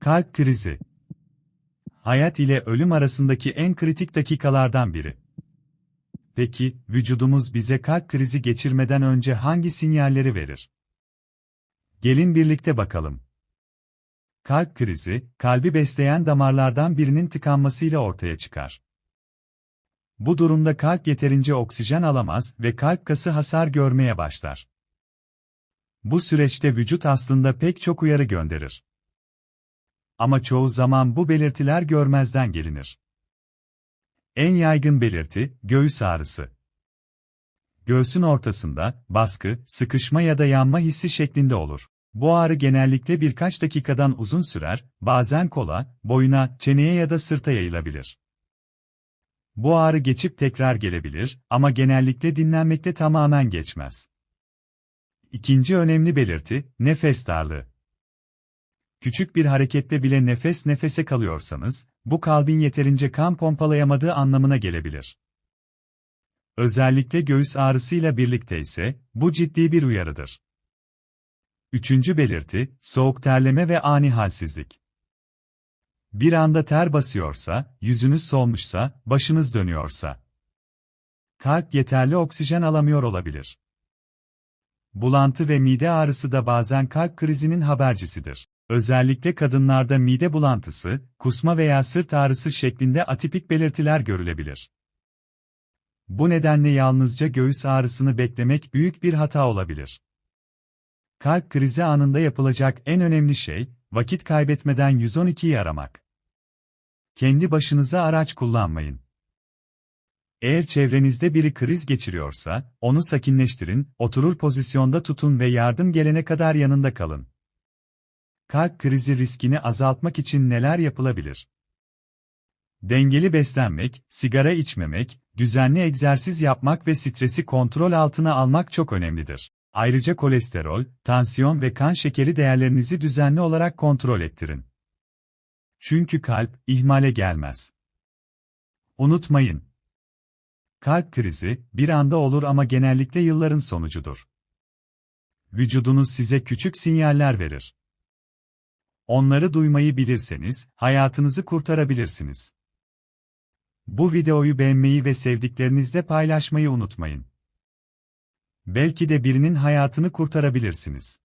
Kalp krizi. Hayat ile ölüm arasındaki en kritik dakikalardan biri. Peki, vücudumuz bize kalp krizi geçirmeden önce hangi sinyalleri verir? Gelin birlikte bakalım. Kalp krizi, kalbi besleyen damarlardan birinin tıkanmasıyla ortaya çıkar. Bu durumda kalp yeterince oksijen alamaz ve kalp kası hasar görmeye başlar. Bu süreçte vücut aslında pek çok uyarı gönderir. Ama çoğu zaman bu belirtiler görmezden gelinir. En yaygın belirti, göğüs ağrısı. Göğsün ortasında, baskı, sıkışma ya da yanma hissi şeklinde olur. Bu ağrı genellikle birkaç dakikadan uzun sürer, bazen kola, boyuna, çeneye ya da sırta yayılabilir. Bu ağrı geçip tekrar gelebilir ama genellikle dinlenmekte tamamen geçmez. İkinci önemli belirti, nefes darlığı. Küçük bir harekette bile nefes nefese kalıyorsanız, bu kalbin yeterince kan pompalayamadığı anlamına gelebilir. Özellikle göğüs ağrısıyla birlikte ise, bu ciddi bir uyarıdır. Üçüncü belirti, soğuk terleme ve ani halsizlik. Bir anda ter basıyorsa, yüzünüz solmuşsa, başınız dönüyorsa. Kalp yeterli oksijen alamıyor olabilir. Bulantı ve mide ağrısı da bazen kalp krizinin habercisidir. Özellikle kadınlarda mide bulantısı, kusma veya sırt ağrısı şeklinde atipik belirtiler görülebilir. Bu nedenle yalnızca göğüs ağrısını beklemek büyük bir hata olabilir. Kalp krizi anında yapılacak en önemli şey, vakit kaybetmeden 112'yi aramak. Kendi başınıza araç kullanmayın. Eğer çevrenizde biri kriz geçiriyorsa, onu sakinleştirin, oturur pozisyonda tutun ve yardım gelene kadar yanında kalın. Kalp krizi riskini azaltmak için neler yapılabilir? Dengeli beslenmek, sigara içmemek, düzenli egzersiz yapmak ve stresi kontrol altına almak çok önemlidir. Ayrıca kolesterol, tansiyon ve kan şekeri değerlerinizi düzenli olarak kontrol ettirin. Çünkü kalp ihmale gelmez. Unutmayın. Kalp krizi bir anda olur ama genellikle yılların sonucudur. Vücudunuz size küçük sinyaller verir. Onları duymayı bilirseniz hayatınızı kurtarabilirsiniz. Bu videoyu beğenmeyi ve sevdiklerinizle paylaşmayı unutmayın. Belki de birinin hayatını kurtarabilirsiniz.